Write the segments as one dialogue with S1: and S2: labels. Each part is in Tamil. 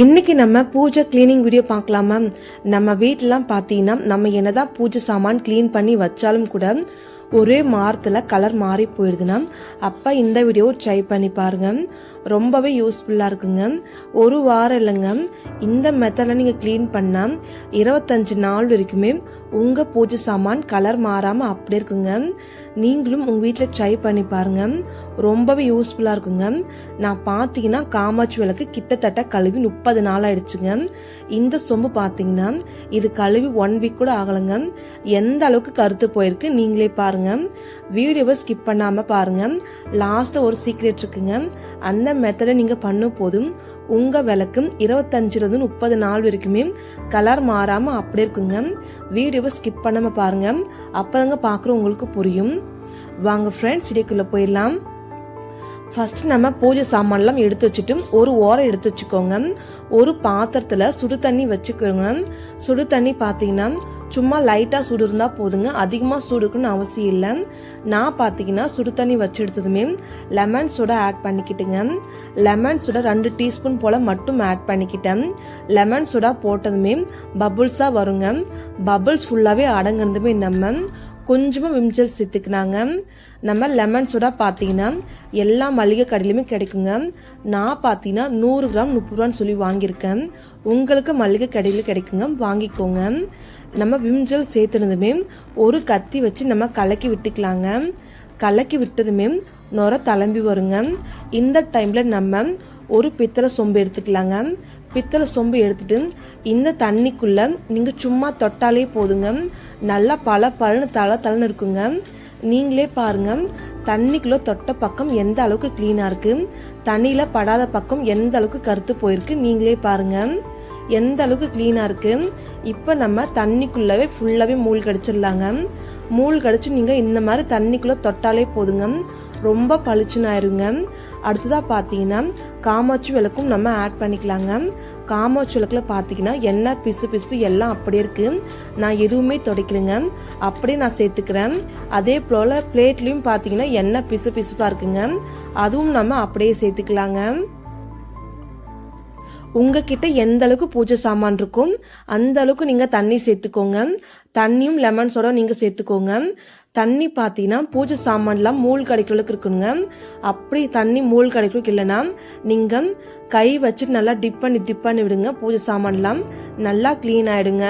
S1: இன்னைக்கு நம்ம பூஜை க்ளீனிங் வீடியோ பார்க்கலாமா? நம்ம வீட்டிலாம் பார்த்தீங்கன்னா நம்ம என்னதான் பூஜை சாமான் க்ளீன் பண்ணி வச்சாலும் கூட ஒரே மாரத்தில் கலர் மாறி போயிடுதுன்னா அப்போ இந்த வீடியோ ட்ரை பண்ணி பாருங்க. ரொம்பவே யூஸ்ஃபுல்லாக இருக்குங்க. ஒரு வாரம் இல்லைங்க. இந்த மெத்தடில் நீங்கள் க்ளீன் பண்ணால் இருபத்தஞ்சு நாள் வரைக்குமே உங்கள் பூஜை சாமான் கலர் மாறாமல் அப்படி இருக்குங்க. நீங்களும் உங்கள் வீட்டில் ட்ரை பண்ணி பாருங்க. ரொம்பவே யூஸ்ஃபுல்லாக இருக்குங்க. நான் பார்த்தீங்கன்னா காமாட்சி விளக்கு கிட்டத்தட்ட கழுவி முப்பது நாள் ஆயிடுச்சுங்க. இந்த சொம்பு பார்த்தீங்கன்னா இது கழுவி ஒன் வீக் கூட ஆகலைங்க. எந்த அளவுக்கு கருத்து போயிருக்கு நீங்களே பாருங்க. வீடியோவை ஸ்கிப் பண்ணாமல் பாருங்கள் லாஸ்ட்டாக ஒரு சீக்ரெட் இருக்குங்க. அந்த மெத்தடை நீங்கள் பண்ணும் போதும் உங்கள் விளக்கும் இருபத்தஞ்சிலிருந்து முப்பது நாள் வரைக்குமே கலர் மாறாமல் அப்படியே இருக்குங்க. வீடியோவை ஸ்கிப் பண்ணாமல் பாருங்க. அப்போதாங்க பார்க்குறவங்களுக்கு புரியும். வாங்க ஃப்ரெண்ட்ஸ் இடைக்குள்ளே போயிடலாம். ஃபஸ்ட்டு நம்ம பூஜை சாமான்லாம் எடுத்து வச்சுட்டு ஒரு ஓரம் எடுத்து வச்சுக்கோங்க. ஒரு பாத்திரத்தில் சுடு தண்ணி வச்சுக்கோங்க. சுடு தண்ணி பார்த்தீங்கன்னா சும்மா லைட்டாக சுடு இருந்தால் போதுங்க. அதிகமாக சூடு இருக்குன்னு அவசியம் இல்லை. நான் பார்த்தீங்கன்னா சுடு தண்ணி வச்சு எடுத்ததுமே லெமன் சோடா ஆட் பண்ணிக்கிட்டுங்க. லெமன் சோடா ரெண்டு டீஸ்பூன் போல் மட்டும் ஆட் பண்ணிக்கிட்டேன். லெமன் சோடா போட்டதுமே பபுள்ஸாக வருங்க. பபுள்ஸ் ஃபுல்லாகவே அடங்குனதுமே நம்ம கொஞ்சமாக விம்ஜல் சேர்த்துக்கினாங்க. நம்ம லெமன் சோடா பார்த்தீங்கன்னா எல்லா மளிகை கடையிலுமே கிடைக்குங்க. நான் பார்த்தீங்கன்னா நூறு கிராம் முப்பது ரூபான்னு சொல்லி வாங்கியிருக்கேன். உங்களுக்கு மளிகை கடையில் கிடைக்குங்க வாங்கிக்கோங்க. நம்ம விம்ஜல் சேர்த்துனதுமே ஒரு கத்தி வச்சு நம்ம கலக்கி விட்டுக்கலாங்க. கலக்கி விட்டதுமே நுர தளம்பி வருங்க. இந்த டைமில் நம்ம ஒரு பித்தளை சொம்பு எடுத்துக்கலாங்க. பித்தளை சொம்பு எடுத்துட்டு இந்த தண்ணிக்குள்ள நீங்க சும்மா தொட்டாலே போதுங்க. நல்லா பல பலன்னு தலை தலன்னு இருக்குங்க. நீங்களே பாருங்க தண்ணிக்குள்ள தொட்ட பக்கம் எந்த அளவுக்கு க்ளீனாக இருக்கு? தண்ணியில படாத பக்கம் எந்த அளவுக்கு கருத்து போயிருக்கு? நீங்களே பாருங்க. எந்த அளவுக்கு க்ளீனாக இருக்குது இப்போ நம்ம தண்ணிக்குள்ளவே ஃபுல்லாகவே மூழ் கடிச்சிடலாங்க மூழ் கடிச்சு நீங்கள் இந்த மாதிரி தண்ணிக்குள்ளே தொட்டாலே போதுங்க. ரொம்ப பளிச்சுன்னு ஆயிருங்க அடுத்ததாக பார்த்தீங்கன்னா காமாட்சி விளக்கும் நம்ம ஆட் பண்ணிக்கலாங்க. காமாட்சி விளக்கில் பார்த்தீங்கன்னா என்ன பிசு பிசுப்பு எல்லாம் அப்படியே இருக்குது நான் எதுவுமே துடைக்கலைங்க. அப்படியே நான் சேர்த்துக்கிறேன். அதே போல் பிளேட்லேயும் பார்த்தீங்கன்னா என்ன பிசு பிசுப்பாக இருக்குங்க. அதுவும் நம்ம அப்படியே சேர்த்துக்கலாங்க. உங்ககிட்ட எந்த அளவுக்கு பூஜை சாமான் இருக்கும் அந்த அளவுக்கு நீங்கள் தண்ணி சேர்த்துக்கோங்க. தண்ணியும் லெமன் சோடா நீங்கள் சேர்த்துக்கோங்க. தண்ணி பார்த்தீங்கன்னா பூஜை சாமான்லாம் மூல் கிடைக்கிறதுக்கு இருக்குங்க அப்படி தண்ணி மூல் கிடைக்கிறதுக்கு இல்லைன்னா நீங்கள் கை வச்சு நல்லா டிப் பண்ணி டிப் பண்ணி விடுங்க பூஜை சாமான்லாம். நல்லா க்ளீன் ஆயிடுங்க.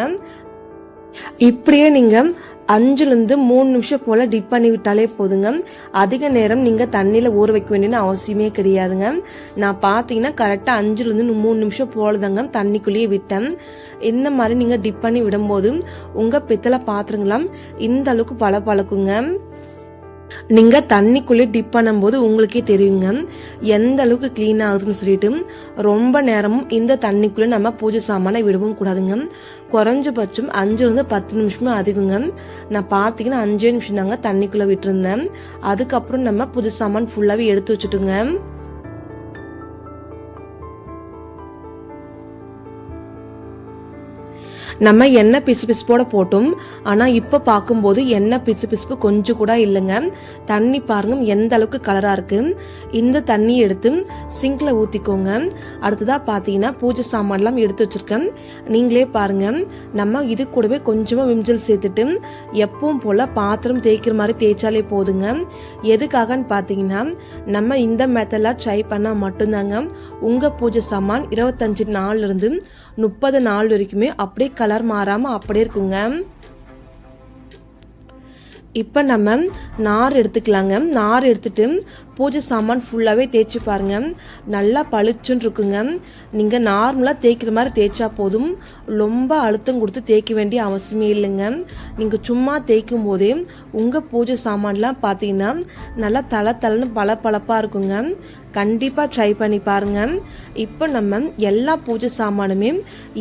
S1: இப்படியே நீங்கள் அஞ்சுலேருந்து மூணு நிமிஷம் போல் டிப் பண்ணி விட்டாலே போதுங்க. அதிக நேரம் நீங்கள் தண்ணியில் ஊற வைக்க வேண்டியன்னு அவசியமே கிடையாதுங்க. நான் பார்த்தீங்கன்னா கரெக்டாக அஞ்சுலேருந்து மூணு நிமிஷம் போல தாங்க தண்ணிக்குள்ளேயே விட்டேன். இந்த மாதிரி நீங்கள் டிப் பண்ணி விடும்போது உங்கள் பித்தளை பாத்திரங்களாம் இந்த அளவுக்கு பல பழக்குங்க நீங்க தண்ணிக்குள்ளே டிப் பண்ணும்போது உங்களுக்கே தெரியுங்க. எந்த அளவுக்கு க்ளீன் ஆகுதுன்னு சொல்லிட்டு ரொம்ப நேரமும் இந்த தண்ணிக்குள்ளே நம்ம பூஜை சாமானை விடவும் கூடாதுங்க. குறைஞ்சபட்சம் அஞ்சுலேருந்து பத்து நிமிஷமே அதிகங்க நான் பார்த்தீங்கன்னா அஞ்சே நிமிஷம் தாங்க தண்ணிக்குள்ளே விட்டுருந்தேன். அதுக்கப்புறம் நம்ம புது சாமான் ஃபுல்லாகவே எடுத்து வச்சுட்டுங்க. நம்ம எண்ணெய் பிசு பிசுப்போட போட்டோம். ஆனால் இப்போ பார்க்கும்போது எண்ணெய் பிசு பிசுப்பு கொஞ்சம் கூட இல்லைங்க. தண்ணி பாருங்க எந்த அளவுக்கு கலராக இருக்கு. இந்த தண்ணியை எடுத்து சிங்கில் ஊற்றிக்கோங்க அடுத்ததாக பார்த்தீங்கன்னா பூஜை சாமான்லாம் எடுத்து வச்சிருக்கேன். நீங்களே பாருங்க நம்ம இது கூடவே கொஞ்சமாக விம்ஜல் சேர்த்துட்டு எப்பவும் போல் பாத்திரம் தேய்க்கிற மாதிரி தேய்ச்சாலே போதுங்க. எதுக்காகன்னு பார்த்தீங்கன்னா நம்ம இந்த மெத்தட்லாம் ட்ரை பண்ணால் மட்டும்தாங்க. உங்கள் பூஜை சாமான் இருபத்தஞ்சு நாள்ல இருந்து முப்பது நாள் வரைக்குமே அப்படியே கலர் மாறாமல் அப்படியே இருக்குங்க. இப்போ நம்ம நார் எடுத்துக்கலாங்க. நார் எடுத்துட்டு பூஜை சாமான் ஃபுல்லாகவே தேய்ச்சி பாருங்க. நல்லா பளிச்சுன்னு இருக்குங்க. நீங்கள் நார்மலாக தேய்க்கிற மாதிரி தேய்ச்சா போதும். ரொம்ப அழுத்தம் கொடுத்து தேய்க்க வேண்டிய அவசியமே இல்லைங்க. நீங்கள் சும்மா தேய்க்கும் போதே உங்கள் பூஜை சாமான்லாம் பார்த்தீங்கன்னா நல்லா தலை தலைன்னு பல பளப்பாக இருக்குங்க. கண்டிப்பாக ட்ரை பண்ணி பாருங்க. இப்போ நம்ம எல்லா பூஜை சாமானுமே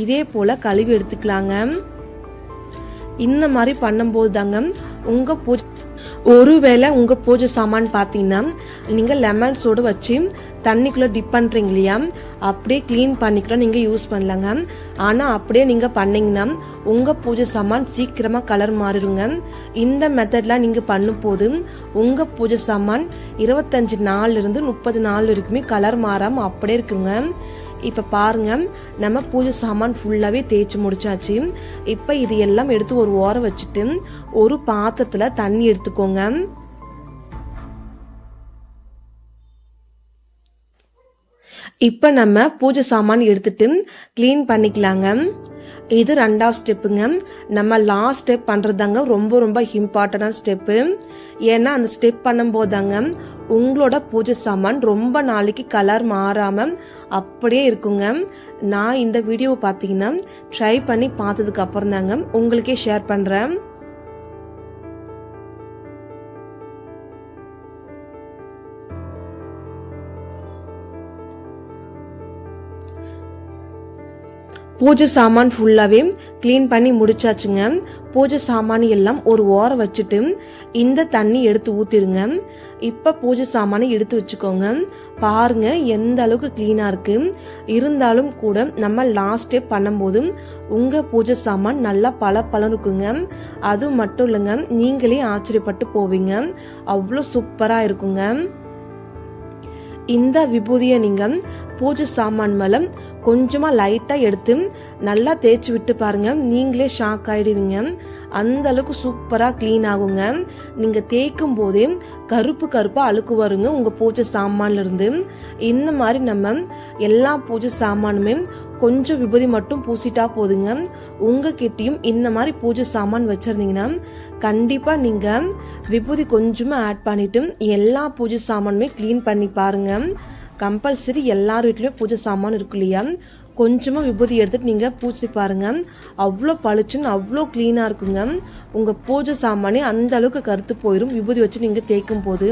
S1: இதே போல் கழுவி எடுத்துக்கலாங்க. இந்த மாதிரி பண்ணும்போது தாங்க உங்க பூஜை ஒருவேளை உங்க பூஜை சாமான் பார்த்தீங்கன்னா நீங்க லெமன் சோடு வச்சு தண்ணிக்குள்ளே டிப் பண்ணுறீங்க இல்லையா? அப்படியே க்ளீன் பண்ணிக்கூட நீங்கள் யூஸ் பண்ணலாங்க. ஆனால் அப்படியே நீங்கள் பண்ணிங்கன்னா உங்கள் பூஜை சாமான் சீக்கிரமாக கலர் மாறிடுங்க. இந்த மெத்தட்லாம் நீங்கள் பண்ணும்போது உங்கள் பூஜை சாமான் இருபத்தஞ்சி நாள்ல இருந்து முப்பது நாள் வரைக்குமே கலர் மாறாமல் அப்படியே இருக்குங்க. இப்போ பாருங்க நம்ம பூஜை சாமான் ஃபுல்லாகவே தேய்ச்சி முடிச்சாச்சு. இப்போ இது எல்லாம் எடுத்து ஒரு ஓரம் வச்சுட்டு ஒரு பாத்திரத்தில் தண்ணி எடுத்துக்கோங்க. இப்போ நம்ம பூஜை சாமான் எடுத்துட்டு க்ளீன் பண்ணிக்கலாங்க. இது ரெண்டாவது ஸ்டெப்புங்க. நம்ம லாஸ்ட் ஸ்டெப் பண்ணுறதாங்க ரொம்ப ரொம்ப இம்பார்ட்டண்டான ஸ்டெப்பு ஏன்னா அந்த ஸ்டெப் பண்ணும்போதாங்க உங்களோட பூஜை சாமான் ரொம்ப நாளைக்கு கலர் மாறாமல் அப்படியே இருக்குங்க. நான் இந்த வீடியோவை பார்த்தீங்கன்னா ட்ரை பண்ணி பார்த்ததுக்கு அப்புறம் தாங்க உங்களுக்கே ஷேர் பண்ணுறேன் பூஜை சாமான் ஃபுல்லாகவே க்ளீன் பண்ணி முடிச்சாச்சுங்க. பூஜை சாமானி எல்லாம் ஒரு ஓரம் வச்சுட்டு இந்த தண்ணி எடுத்து ஊற்றிடுங்க இப்போ பூஜை சாமானை எடுத்து வச்சுக்கோங்க. பாருங்க எந்த அளவுக்கு க்ளீனாக இருக்கு. இருந்தாலும் கூட நம்ம லாஸ்ட் ஸ்டெப் பண்ணும்போது உங்கள் பூஜை சாமான் நல்லா பல பலன் இருக்குங்க. அது மட்டும் இல்லைங்க நீங்களே ஆச்சரியப்பட்டு போவீங்க. அவ்வளோ சூப்பராக இருக்குங்க. இந்த விபூதியை நீங்கள் பூஜை சாமான் மேலே கொஞ்சமாக லைட்டாக எடுத்து நல்லா தேய்ச்சி விட்டு பாருங்க. நீங்களே ஷாக் ஆகிடுவீங்க அந்த அளவுக்கு சூப்பராக க்ளீன் ஆகுங்க. நீங்கள் தேய்க்கும் போதே கருப்பு கருப்பாக அழுக்கு வருங்க உங்கள் பூஜை சாமான்லேருந்து இந்த மாதிரி நம்ம எல்லா பூஜை சாமானுமே கொஞ்சம் விபூதி மட்டும் பூசிட்டா போதுங்க. உங்ககிட்டயும் இந்த மாதிரி பூஜை சாமான் வச்சிருந்தீங்கன்னா கண்டிப்பா நீங்க விபூதி கொஞ்சமா ஆட் பண்ணிட்டு எல்லா பூஜை சாமானுமே க்ளீன் பண்ணி பாருங்க. கம்பல்சரி எல்லார் வீட்லயும் பூஜை சாமான் இருக்கு இல்லையா? கொஞ்சமாக விபூதி எடுத்துகிட்டு நீங்கள் பூசி பாருங்க. அவ்வளோ பளிச்சுன்னு அவ்வளோ க்ளீனாக இருக்குங்க. உங்கள் பூஜை சாமானே அந்த அளவுக்கு கருத்து போயிடும் விபூதி வச்சு நீங்கள் தேய்க்கும் போது.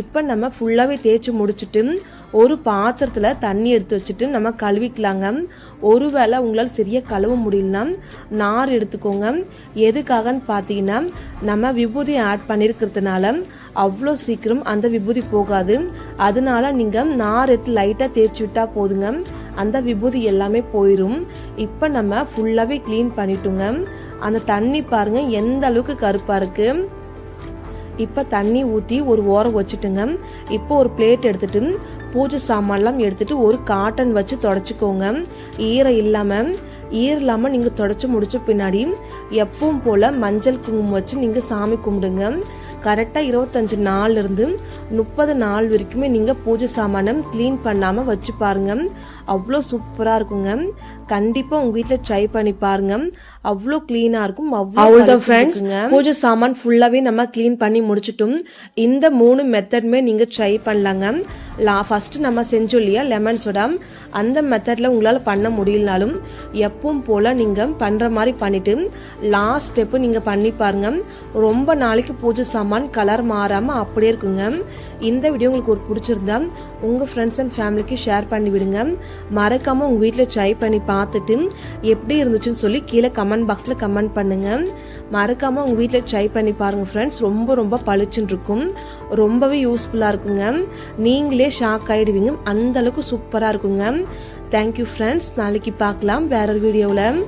S1: இப்போ நம்ம ஃபுல்லாகவே தேய்ச்சி முடிச்சுட்டு ஒரு பாத்திரத்தில் தண்ணி எடுத்து வச்சுட்டு நம்ம கழுவிக்கலாங்க. ஒருவேளை உங்களால் சரியாக கழுவ முடியலனா நார் எடுத்துக்கோங்க. எதுக்காகன்னு பார்த்தீங்கன்னா நம்ம விபூதி ஆட் பண்ணியிருக்கிறதுனால அவ்வளோ சீக்கிரம் அந்த விபூதி போகாது. அதனால நீங்கள் நார் எடுத்து லைட்டாக தேய்ச்சி விட்டால் போதுங்க. அந்த விபூதி எல்லாமே போயிடும் இப்போ நம்ம ஃபுல்லாகவே க்ளீன் பண்ணிட்டோங்க. அந்த தண்ணி பாருங்க எந்த அளவுக்கு கருப்பாக இருக்குது இப்போ தண்ணி ஊற்றி ஒரு ஓரம் வச்சுட்டுங்க. இப்போ ஒரு பிளேட் எடுத்துட்டு பூஜை சாமான்லாம் எடுத்துட்டு ஒரு காட்டன் வச்சு தொடச்சிக்கோங்க. ஈரம் இல்லாமல் ஈரம் இல்லாமல் நீங்கள் தொடச்சி முடிச்ச பின்னாடி எப்பவும் போல் மஞ்சள் குங்குமம் வச்சு நீங்கள் சாமி கும்பிடுங்க. கரெக்டாக இருபத்தஞ்சு நாள்லேருந்து முப்பது நாள் வரைக்குமே நீங்கள் பூஜை சாமானம் க்ளீன் பண்ணாமல் வச்சு பாருங்க. அவ்வளோ சூப்பராக இருக்குங்க. கண்டிப்பாக உங்கள் வீட்டில் ட்ரை பண்ணி பாருங்கள் அவ்வளோ க்ளீனாக இருக்கும். அவ்வளோ ஃப்ரெண்ட்ஸ் பூஜை சாமான் ஃபுல்லாகவே நம்ம க்ளீன் பண்ணி முடிச்சிட்டோம். இந்த மூணு மெத்தட்மே நீங்கள் ட்ரை பண்ணலாங்க. லா ஃபஸ்ட்டு நம்ம செஞ்சோம் இல்லையா லெமன் சோடா அந்த மெத்தடில் உங்களால் பண்ண முடியலனாலும் எப்பவும் போல் நீங்கள் பண்ணுற மாதிரி பண்ணிவிட்டு லாஸ்ட் ஸ்டெப்பு நீங்கள் பண்ணி பாருங்க. ரொம்ப நாளைக்கு பூஜை சாமான் கலர் மாறாமல் அப்படியே இருக்குங்க. இந்த வீடியோ உங்களுக்கு ஒரு பிடிச்சிருந்தா உங்கள் ஃப்ரெண்ட்ஸ் அண்ட் ஃபேமிலிக்கு ஷேர் பண்ணி விடுங்க. மறக்காமல் உங்கள் வீட்டில் ட்ரை பண்ணி பார்த்துட்டு எப்படி இருந்துச்சுன்னு சொல்லி கீழே கமெண்ட் பாக்ஸில் கமெண்ட் பண்ணுங்கள் மறக்காமல் உங்கள் வீட்டில் ட்ரை பண்ணி பாருங்கள் ஃப்ரெண்ட்ஸ் ரொம்ப ரொம்ப பளிச்சுன்னு இருக்கும். ரொம்பவே யூஸ்ஃபுல்லாக இருக்குங்க. நீங்களே ஷாக் ஆகிடுவீங்க அந்தளவுக்கு சூப்பராக இருக்குங்க. தேங்க்யூ ஃப்ரெண்ட்ஸ் நாளைக்கு பார்க்கலாம் வேற ஒரு வீடியோவில்